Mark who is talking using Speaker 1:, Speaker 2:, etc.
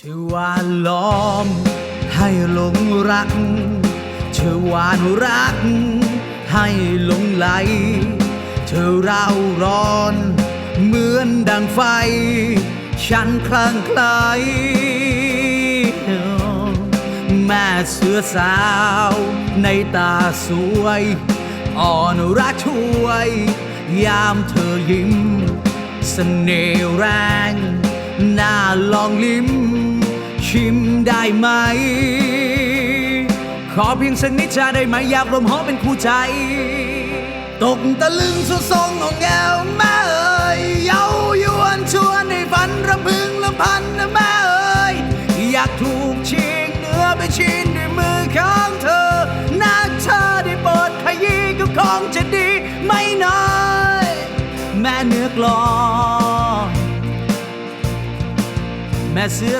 Speaker 1: ชื่อว่าล้อม ให้หลงรักเธอวานรัก ให้หลงไหล เธอเร่าร้อน เหมือนดังไฟ ฉันคลั่งไคล้แม่เสือสาว ในตาสวย อ่อนรักช่วย ยามเธอยิ้มเสน่ห์แรง น่าลองลิ้ม ชิมได้ไหม ขอเพียงสักนิดจะได้ไหมอยากรวมหอเป็นคู่ใจ ตกตะลึงสุดทรงของแก้วแม่เอ๋ยเย้ายวนชวนให้ฝันรำพึงลำพันนะแม่เอ๋ยอยากถูกชิงเนื้อไปชินด้วยมือของเธอนักเธอได้โปรดขยี้ก็คงจะดีไม่น้อย แม่เนื้อกลอนแม่เสื้อ